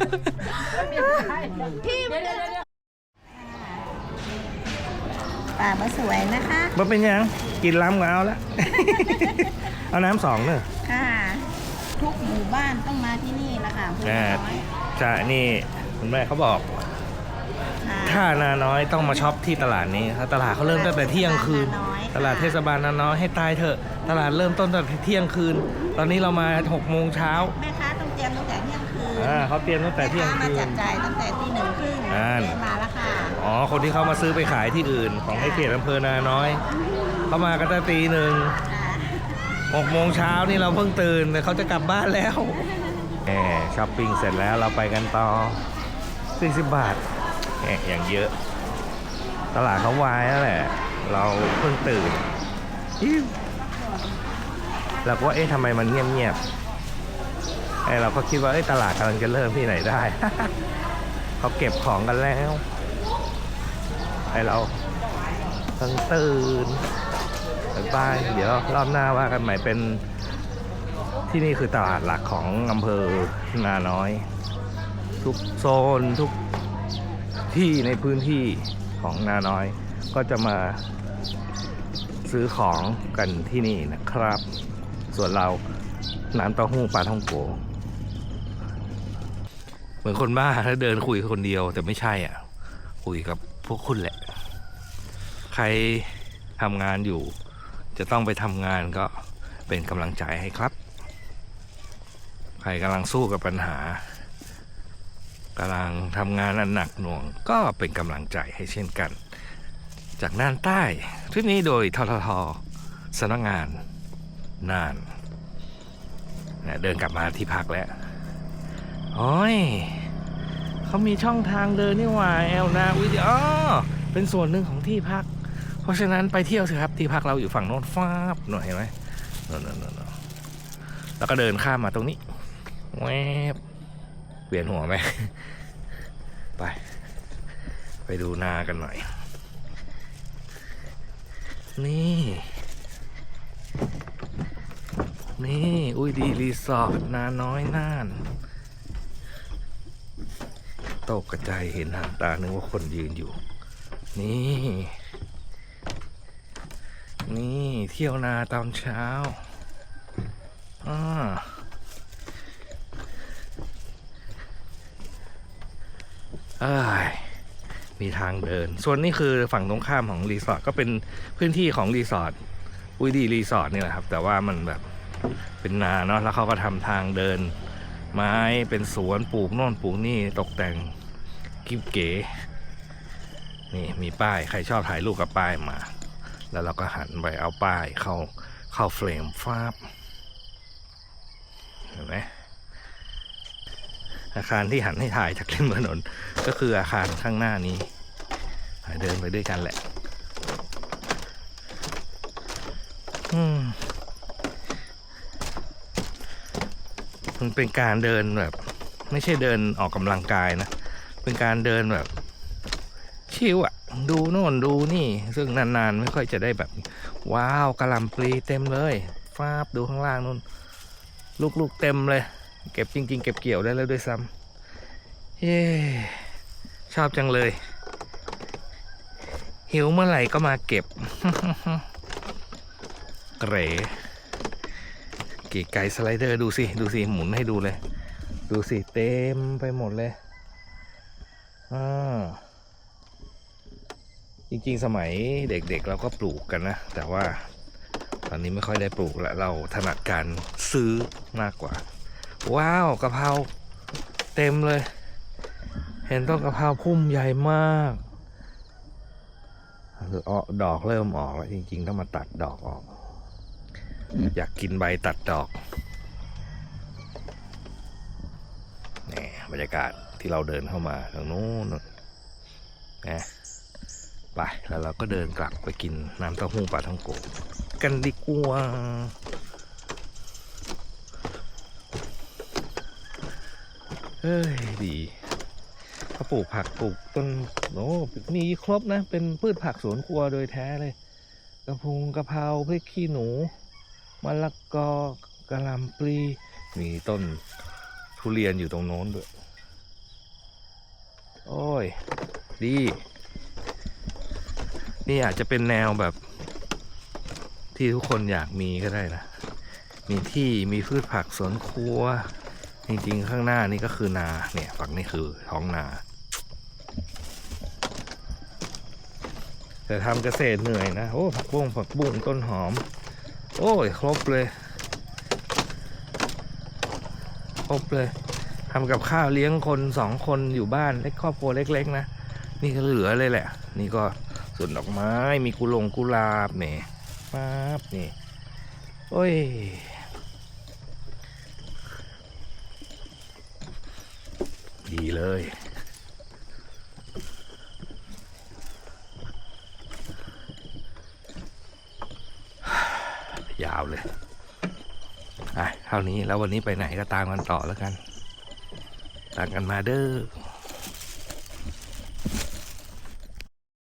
แล้วพี่เดี๋ยวเดี๋ยวเดี๋ยวป่ามาสวยนะคะมันเป็นยังกินล้ำก็เอาละ เอาน้ำสองเนอะค่ะ ทุกหมู่บ้านต้องมาที่นี่แหละค่ะอำเภออ่าน้อยใช่นี่คุณแม่เขาบอก ค่ะถ้านาน้อยต้องมาช็อปที่ตลาดนี้ครับตลาดเขาเริ่มตั้งแต่เที่ยงคืน ตลาดเทศบาลนาน้อยให้ตายเถอะ ตลาดเริ่มต้นตั้งแต่เที่ยงคืน ตอนนี้เรามา6โมงเช้า แม่ค้าต้องเตรียมตั้งแต่เที่ยงคื นอ่าเขาเตรียมตั้งแต่เที่ยงแม่ค้าคืมานจับจ่ายตั้งแต่ที่หนึ่งครึ่งอ่าเดินมาแล้วค่ะอ๋อ คนที่เขามาซื้อไปขายที่อื่น ของในเขตอำเภอนาน้อย เขามากันตั้งตีหนึ่งค่ะหกโมงเช้านี่เราเพิ่งตื่นแต่เขาจะกลับบ้านแล้วแหมช้อปปิ้งเสร็จแล้วเราไปกันต่อ40บาทแหมอย่างเยอะ ตลาดเขาวายแล้วแหละ เราเพิ่งตื่นอิ๊วเราก็ว่าเอ๊ะทำไมมันเงียบๆไอ้เราก็คิดว่าตลาดกำลังจะเริ่มที่ไหนได้ เขาเก็บของกันแล้วไอเราเพิ่งตื่นบาย เดี๋ยวรอบหน้าว่ากันใหม่เป็นที่นี่คือตลาดหลักของอำเภอนาน้อย ทุกโซนทุกที่ในพื้นที่ของนาน้อย ก็จะมาซื้อของกันที่นี่นะครับ ส่วนเราน้ำเต้าหู้ปลาท่องโก มือนคนบ้าถ้าเดินคุยคนเดียว แต่ไม่ใช่อะ คุยกับพวกคุณแหละ ใครทำงานอยู่ จะต้องไปทำงานก็เป็นกำลังใจให้ครับ ใครกำลังสู้กับปัญหากำลังทำงานอันหนักหน่วง ก็เป็นกำลังใจให้เช่นกัน จากน่านใต้ทริปนี้โดยทททสำนักงานน่านเดินกลับมาที่พักแล้ว โอ้ย เขามีช่องทางเดินนี่หว่าแอลนาวิดีอ๋อเป็นส่วนหนึ่งของที่พัก เพราะฉะนั้นไปเที่ยวเถอะครับที่พักเราอยู่ฝั่งโน้นฟ้าบหน่อยเห็นไหมน่นโน่นโน่นโน่นแล้วก็เดินข้ามมาตรงนี้แวบเปลี่ยนหัวไหมไป ไปดูนากันหน่อย นี่ นี่ อุ้ยดีรีสอร์ทนาน้อยน่าน ตกกระจายเห็นหางตานึกว่าคนยืนอยู่ นี่ นี่เที่ยวนาตอนเช้าอ่าเอ้ยมีทางเดิน ส่วนนี้คือฝั่งตรงข้ามของรีสอร์ทก็เป็นพื้นที่ของรีสอร์ทอุยดีรีสอร์ทนี่แหละครับ แต่ว่ามันแบบเป็นนาเนาะแล้วเขาก็ทำทางเดิน ไม้เป็นสวนปลูกโน่นปลูกนี่ตกแต่ง กิ๊บเก๋นี่มีป้ายใครชอบถ่ายรูปกับป้ายมา แล้วเราก็หันไปเอาป้ายเข้าเข้าเฟรมฟาบเห็นไหมอาคารที่หันให้ถ่ายจากริมถนน ก็คืออาคารข้างหน้านี้เดินไปด้วยกันแหละ อืมมันเป็นการเดินแบบ ไม่ใช่เดินออกกำลังกายนะ เป็นการเดินแบบ ชิวอะดูโน่นดูนี่ ซึ่งนานๆ ไม่ค่อยจะได้แบบ ว้าวกระลำปลีเต็มเลยฟาบดูข้างล่างนู่น ลูกๆเต็มเลย เก็บจริง ๆ เก็บเกี่ยวได้แล้วด้วยซ้ำเย้ชอบจังเลย หิวเมื่อไหร่ก็มาเก็บเกรเก๋ไก่สไลเดอร์ดูสิ ดูสิ หมุนให้ดูเลย ดูสิ เต็มไปหมดเลย อ่าจริงๆ สมัยเด็กๆเราก็ปลูกกันนะ แต่ว่าตอนนี้ไม่ค่อยได้ปลูกแล้วเราถนัดการซื้อมากกว่า ว้าวกะเพราเต็มเลย เห็นต้นกะเพราพุ่มใหญ่มากออดอกเริ่มออกแล้วจริงๆ ต้องมาตัดดอกออก อยากกินใบตัดดอกนี่บรรยากาศ ที่เราเดินเข้ามาทางนู้นนะไปแล้วเราก็เดินกลับไปกินน้ำเต้าหู้ปลาท่องโกกันดีกว่าเฮ้ยดีเขาปลูกผักปลูกต้นโอ้มีครบนะ เป็นพืชผักสวนครัวโดยแท้เลยกระพุงกระเพราพริกขี้หนูมะละกอกระลำปลีมีต้นทุเรียนอยู่ตรงโน้นด้วย โอ้ย ดี นี่อาจจะเป็นแนวแบบ ที่ทุกคนอยากมีก็ได้นะ มีที่มีพืชผักสวนครัว จริงๆ ข้างหน้านี่ก็คือนา เนี่ยฝั่งนี้คือท้องนาแต่ทำเกษตรเหนื่อยนะ โอ้ผักบุ้งผักบุ้งต้นหอม โอ้ย ครบเลย ครบเลย ทำกับข้าวเลี้ยงคนสองคนอยู่บ้านเล็กครอบครัวเล็ก ๆ นะ นี่ก็เหลือเลยแหละ นี่ก็ส่วนดอกไม้มีกุหลงกุหลาบเนี่ยป๊าบนี่ โอ้ยดีเลย ยาวเลยอะเท่านี้แล้ววันนี้ไปไหนก็ตามกันต่อแล้วกัน ตางกันมาเด้อ